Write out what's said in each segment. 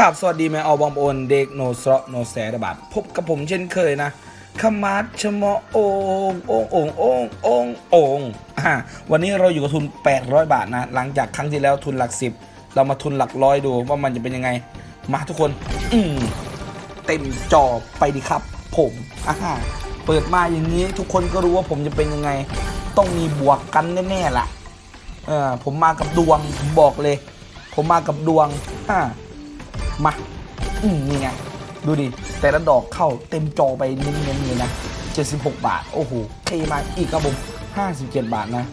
กราบสวัสดีแม่เอาบอมโอนเด็กโนซะโนแสดบัตพบกับผมเช่นเคยนะขมัดชมอโองโองโองโองโองโองอ่าวันนี้เราอยู่กับทุน 800 บาทนะ หลังจากครั้งที่แล้วทุนหลักสิบเรามาทุนหลักร้อยดูว่ามันจะเป็นยังไง มาทุกคน อืมเต็มจอไปดิครับ ผมอ่าเปิดมาอย่างนี้ทุกคนก็รู้ว่าผมจะเป็นยังไง ต้องมีบวกกันแน่ๆล่ะเออผมมากับดวงผมบอกเลย ผมมากับดวงอ่า มาอืมนี่ไงดูดิ แต่ละดอกเข้าเต็มจอไปเน้นๆเลยนะ 76 บาท โอ้โหเทมาอีกครับผม 57 บาทนะ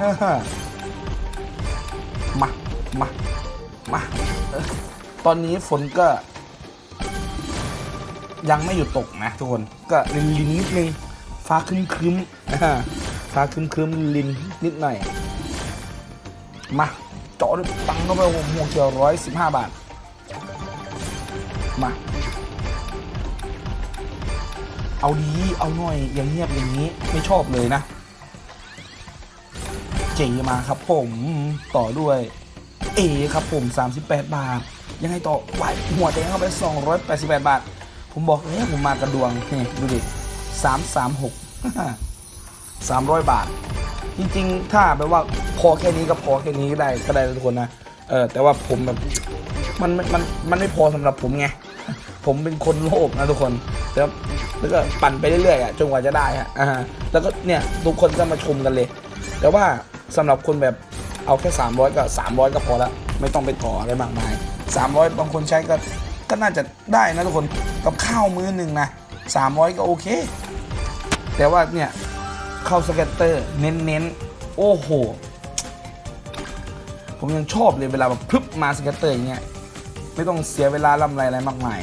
อ่าฮะมา มา มา ตอนนี้ฝนก็ ยังไม่หยุดตกนะทุกคน ก็ลินลินนิดนึง ฟ้าครึ้มครึ้มฟ้าครึ้มครึ้มลินนิดหน่อย มาเจาะด้วยตังเข้าไปหัวเขียวร้อยสิบห้าบาท มา เอาดี เอาหน่อย อย่างเงียบอย่างนี้ ไม่ชอบเลยนะ เจมาครับผม ต่อด้วย เอครับผม 38 บาท ยังไงต่อวายหัวแดงเข้าไป 288 บาท ผมบอกเลยผมมากระดวงนี่ดูดิ 336 300 บาท จริงๆ ถ้าแบบว่าพอแค่นี้ก็พอแค่นี้ก็ได้ก็ได้ทุกคนนะ เออแต่ว่าผมแบบมันมันมันมันไม่พอสำหรับผมไง ผมเป็นคนโลภนะทุกคนแล้วแล้วก็ปั่นไปเรื่อยๆอะจนกว่าจะได้อะอ่าแล้วก็เนี่ยทุกคนก็มาชมกันเลย แต่ว่าสำหรับคนแบบเอาแค่ 300 ก็ 300 ก็พอละไม่ต้องไปต่ออะไรมากมาย 300 บางคนใช้ก็ก็น่าจะได้นะทุกคนกับข้าวมื้อหนึ่งนะ300 ก็โอเค แต่ว่าเนี่ยเข้าสเก็ตเตอร์เน้นๆ โอ้โห ผมยังชอบเลยเวลาแบบพรึบมาสเก็ตเตอร์อย่างเงี้ยไม่ต้องเสียเวลาลำไรอะไรมากมาย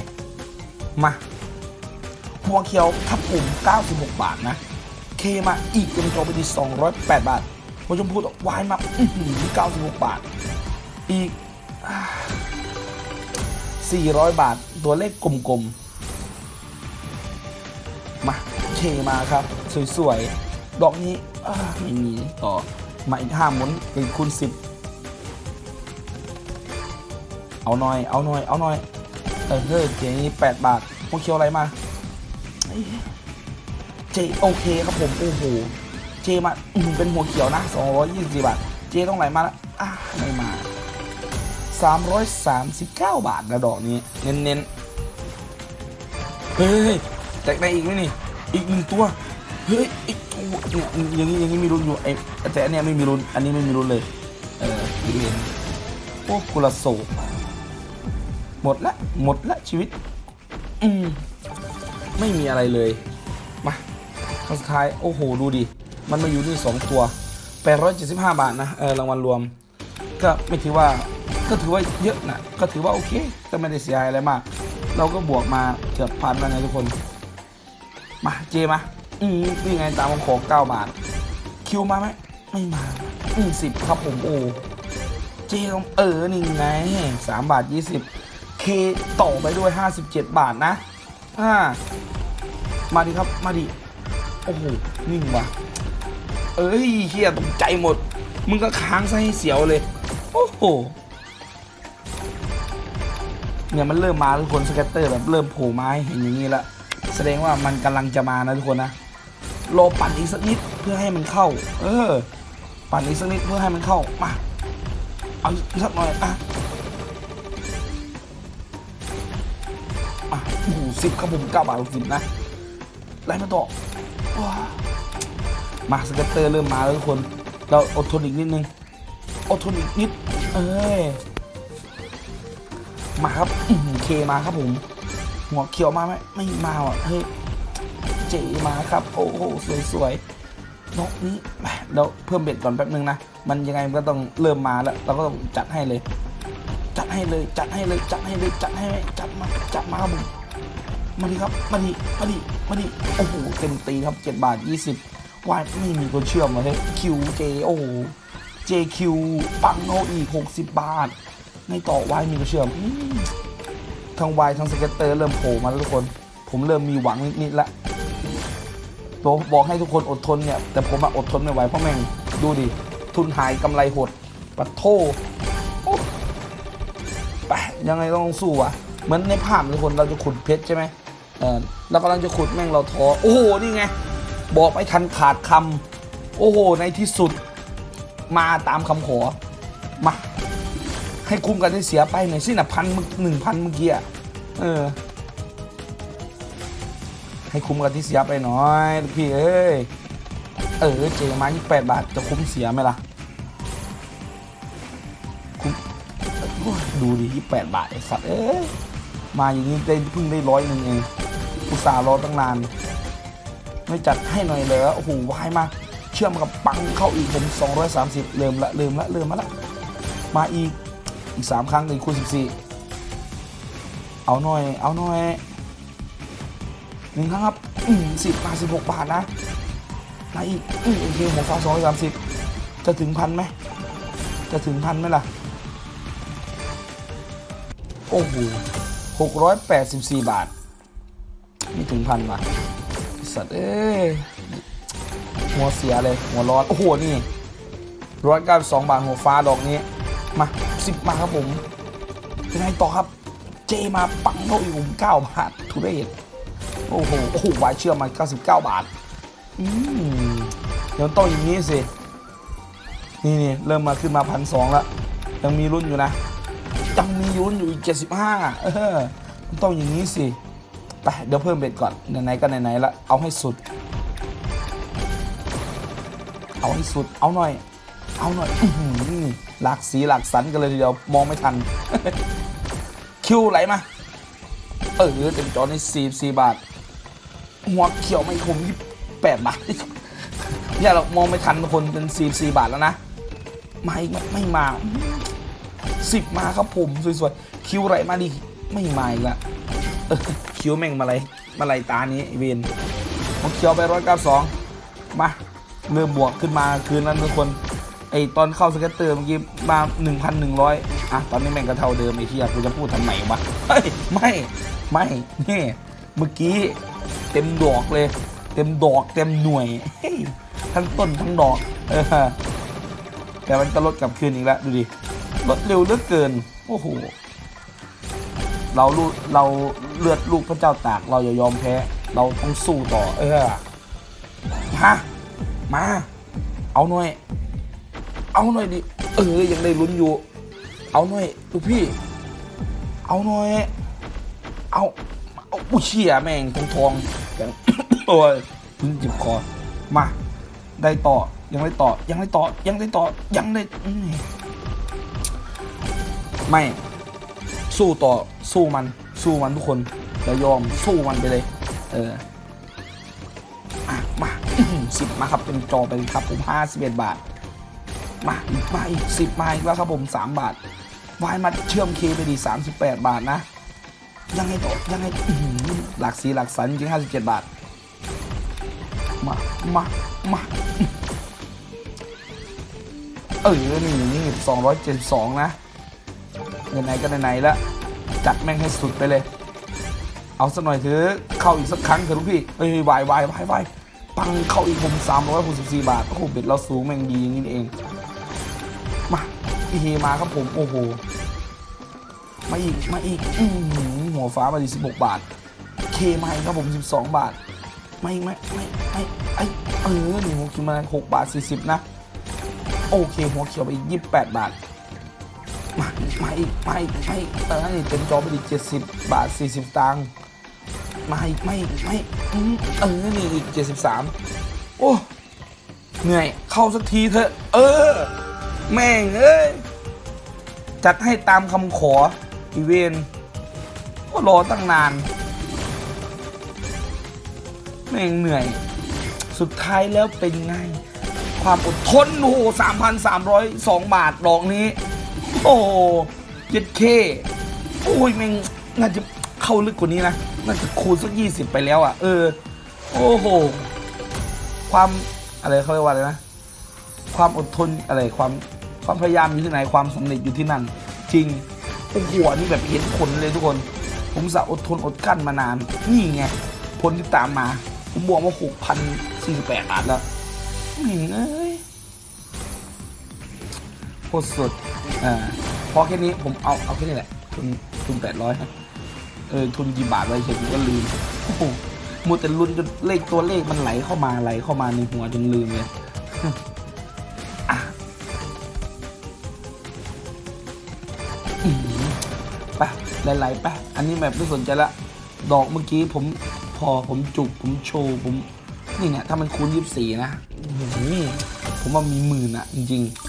มาหัวเขียวทับปุ่ม 96 บาทนะ เคมาอีกเป็นโจไปที่208 บาทหัวชมพูตวายมาอื้อหือ96 บาท อีกอ่า400 บาท ตัวเลขกลมๆ มาเคมาครับ สวยๆ ดอกนี้ไม่มีต่อ มาอีกห้าหมุนเป็นคูณสิบเอาหน่อย เอาหน่อย เอาหน่อย เออเฮ้ยเจนี้แปดบาทพวกเคียวอะไรมาเจโอเคครับผมโอ้โหเจมาเป็นหัวเขียวนะ220บาท เจต้องไหลมาแล้วอ่าไม่มา339บาทนะดอกนี้ เน้นๆเฮ้ยแตกได้อีกไหมนี่อีกหนึ่งตัวเฮ้ยอีกเนี่ยอย่างนี้อย่างนี้มีรุนอยู่ไอ้แต่อันเนี้ยไม่มีรุนอันนี้ไม่มีรุนเลย เอออีกเหรียญโอ้กุละโศก หมดละหมดละชีวิต อืมไม่มีอะไรเลย มาครั้งสุดท้าย โอ้โห ดูดิ มันมาอยู่นี่สองตัว 875 บาทนะ เออ รางวัลรวม ก็ไม่ถือว่า ก็ถือว่าเยอะนะ ก็ถือว่าโอเค ก็ไม่ได้เสียหายอะไรมาก เราก็บวกมาเกือบพันแล้วนะทุกคน มา เจมา อืมนี่ไงตามของของเก้าบาท คิวมาไหม ไม่มา อืมสิบครับผม โอ้ เจต้องเออ นี่ไงสามบาทยี่สิบ เคต่อไปด้วยห้าสิบเจ็ดบาทนะอ่ามาดิครับ มาดิ โอ้โห นิ่งว่ะ เอ้ยเฮียตกใจหมด มึงก็ค้างซะให้เสียวเลย โอ้โห เนี่ยมันเริ่มมาทุกคนสเก็ตเตอร์แบบเริ่มโผล่มาให้เห็นอย่างนี้ละแสดงว่ามันกำลังจะมานะทุกคนนะรอปั่นอีกสักนิดเพื่อให้มันเข้า เออ ปั่นอีกสักนิดเพื่อให้มันเข้า มา เอาสักหน่อยอะ สิบครับผมเก้าบาทสิบนะไล่มาต่อมาสเกตเตอร์เริ่มมาแล้วทุกคน เราอดทนอีกนิดนึง อดทนอีกนิด เอ้ย มาครับอื้อเคมาครับผม หัวเขียวมาไหมไม่มาว่ะเฮ้ยเจมาครับ โอ้โหสวยๆนกนี้แหมเราเพิ่มเบ็ดก่อนแป๊บนึงนะ มันยังไงมันก็ต้องเริ่มมาแล้ว เราก็ต้องจัดให้เลย จัดให้เลย จัดให้เลย จัดให้เลย จัดให้จัดมา จัดมาครับผม มาดิครับ มาดิมาดิมาดิโอ้โห เต็มตีครับ 7 บาท 20วายไม่มีตัวเชื่อมมาเลยคิวเจโอ้โห JQ ปังโนอีก 60 บาท ในต่อวายมีตัวเชื่อมทั้งวายทั้งสเก็ตเตอร์เริ่มโผล่มาแล้วทุกคน ผมเริ่มมีหวังนิดๆละตัวบอกให้ทุกคนอดทนเนี่ย แต่ผมอะอดทนไม่ไหวเพราะแม่งดูดิ ทุนหายกำไรหด ปัดโทไปยังไงต้องสู้อะเหมือนในภาพทุกคนเราจะขุดเพชรใช่ไหม เออเรากำลังจะขุดแม่งเราท้อโอ้โหนี่ไง บอกไม่ทันขาดคำโอ้โหในที่สุดมาตามคำขอมาให้คุ้มกันที่เสียไปหน่อยสินะพันหนึ่งพันเมื่อกี้เออ ให้คุ้มกันที่เสียไปหน่อยลูกพี่เอ้ยเออเจอมายี่แปดบาทจะคุ้มเสียไหมล่ะคุ้มดูดิยี่แปดบาทไอ้สัตว์เอ้ยมาอย่างนี้ได้เพิ่งได้ร้อยหนึ่งเอง อุตส่าห์รอตั้งนาน ไม่จัดให้หน่อยเลยโอ้โหวายมา เชื่อมกับปังเข้าอีกผม 230เริ่มละเริ่มละเริ่มมาละมาอีกอีก 3 ครั้งอีกคูณ14 เอาหน่อย เอาหน่อยหนึ่งครั้งครับสิบมาทสิบหกบาทนะมาอีกอืมโอเคหัวฟ้าสองร้อยสามสิบจะถึงพันไหมจะถึงพันไหมล่ะโอ้โหหกร้อยแปดสิบสี่บาท ไม่ถึงพันว่ะสัตว์เอ้ยหัวเสียเลย หัวร้อน โอ้โห นี่ร้อยเก้าสองบาทหัวฟ้าดอกนี้ มาสิบมาครับผมเป็นไงต่อครับ เจมาปังเข้าอีกผมเก้าบาททุเรศโอ้โห โอ้โหวายเชื่อมันเก้า99บเก้าบาท อืมเดี๋ยวต้องอย่างนี้สิ นี่นี่เริ่มมาขึ้นมาพันสองแล้วยังมีรุ่นอยู่นะ ยังมีรุ่นอยู่อีก75เออต้องอย่างนี้สิ ไปเดี๋ยวเพิ่มเบ็ดก่อนไหนๆก็ไหนๆละเอาให้สุด เอาให้สุดเอาหน่อย เอาหน่อยหลากสีหลากสันกันเลยทีเดียวมองไม่ทัน คิวไหลมา เออเต็มจอในสี่สี่บาท หัวเขียวไม่คมยี่แปดบาทอย่าเรามองไม่ทันคนเป็นสี่สี่บาทแล้วนะมาอีกไหมไม่มาสิบมาครับผมสวยๆคิวไหลมาดิไม่มาอีกละ คิวแม่งมาอะไรมาอะไรตานี้เวนหัวเขียวไปร้อยเก้าสองมาเริ่มบวกขึ้นมาคืนนั้นทุกคนไอตอนเข้าสเก็ตเตอร์เมื่อกี้มา 1,100 อะ ตอนนี้แม่งก็เท่าเดิมไอ้เหี้ยกูจะพูดทำไมวะเฮ้ยไม่ ไม่นี่เมื่อกี้เต็มดอกเลย เต็มดอกเต็มหน่วยเฮ้ยทั้งต้นทั้งดอกเออแต่มันก็ลดกลับคืนอีกแล้ว ดูดิ ลดเร็วเหลือเกิน โอ้โห เราลูเราเลือดลูกพระเจ้าตาก เราอย่ายอมแพ้ เราต้องสู้ต่อ เออมา มา เอาหน่อย เอาหน่อยดิ เออ ยังได้ลุ้นอยู่ เอาหน่อยลูกพี่ เอาหน่อย เอาเอาอุ้ยเชี่ยแม่งทองทองอย่างโอ้ยเพึ่งจิบคอ มา ได้ต่อ ยังได้ต่อ ยังได้ต่อ ยังได้ต่อ ยังได้ ไม่ สู้ต่อสู้มันสู้มันทุกคนอย่ายอมสู้มันไปเลย เออมาสิบมาครับเป็นจอไปครับผมห้าสิบเอ็ดบาท มาอีกมาอีกสิบมาอีกแล้วครับผมสามบาทวายมาเชื่อมเคไปดีสามสิบแปดบาทนะ ยังไงต่อยังไงอื้อหือหลักสีหลักสันจริงห้าสิบเจ็ดบาท มามามาเออนี่นี่สองร้อยเจ็ดสองนะ ไหนๆก็ไหนๆแล้วจัดแม่งให้สุดไปเลย เอาสักหน่อยเถอะเข้าอีกสักครั้งเถอะลูกพี่เอ้ยวายวายวายวายปังเข้าอีกผมสามร้อยหกสิบสี่บาทโอ้โหเบ็ดเราสูงแม่งดีอย่างนี้เองมาพี่เฮมาครับผมโอ้โหมาอีกมาอีกอืหัวฟ้ามาดีสิบหกบาท เคมาครับผมสิบสองบาท ไม่ไม่ไม่ไม่ไอเออหนึ่งหัวเขียวมาหกบาทสี่สิบนะ โอเค หัวเขียวไปอีกยี่สิบแปดบาท มามาอีกมาอีกมาอีกเออนี่เต็มจอไปอีกเจ็ดสิบบาทสี่สิบตังค์มาอีกไม่ไม่อืมเออนี่อีกเจ็ดสิบสามโอ้เหนื่อยเข้าสักทีเถอะเออ แม่งเอ้ยจัดให้ตามคำขออีเวนก็รอตั้งนาน แม่งเหนื่อย สุดท้ายแล้วเป็นไง ความอดทนโอ้โหสามพันสามร้อยสองบาทดอกนี้ โอ้เย็ดเคโอ้ยแม่งน่าจะเข้าลึกกว่านี้นะ น่าจะคูณสักยี่สิบไปแล้วอะ เออ โอ้โห ความอะไรเขาเรียกว่าอะไรนะ ความอดทนอะไรความความพยายามอยู่ที่ไหนความสำเร็จอยู่ที่นั่น จริงโอ้โหอันนี่แบบเห็นผลเลยทุกคน ผมสะอดทนอดกั้นมานาน นี่ไงผลที่ตามมา ผมบวกมาหกพันสี่สิบแปดบาทแล้วนี่เอ้ย โคตรสุดอ่าพอแค่นี้ผมเอาเอาแค่นี้แหละคุณทุนแปดร้อยเออทุนกี่บาทไว้เฉยกูก็ลืมโอ้โหมัวแต่ลุ้นจนเลขตัวเลขมันไหลเข้ามาไหลเข้ามาในหัวจนลืมเลยไปไหลๆไปอันนี้แบบไม่สนใจละดอกเมื่อกี้ผมพอผมจุกผมโชว์ผมนี่เนี่ยถ้ามันคูณยี่สิบสี่นะผมว่ามีหมื่นอะจริงๆ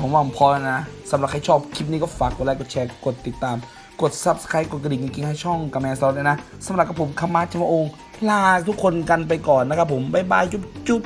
ผมว่าผมพอแล้วนะสำหรับใครชอบคลิปนี้ก็ฝากกดไลค์กดแชร์กดติดตาม กด subscribe กดกระดิ่งกิ๊งๆให้ช่องกาแมสซอสด้วยนะสำหรับกับผมคามาชมาองลาทุกคนกันไปก่อนนะครับผมบ๊ายบายจุ๊บจุ๊บ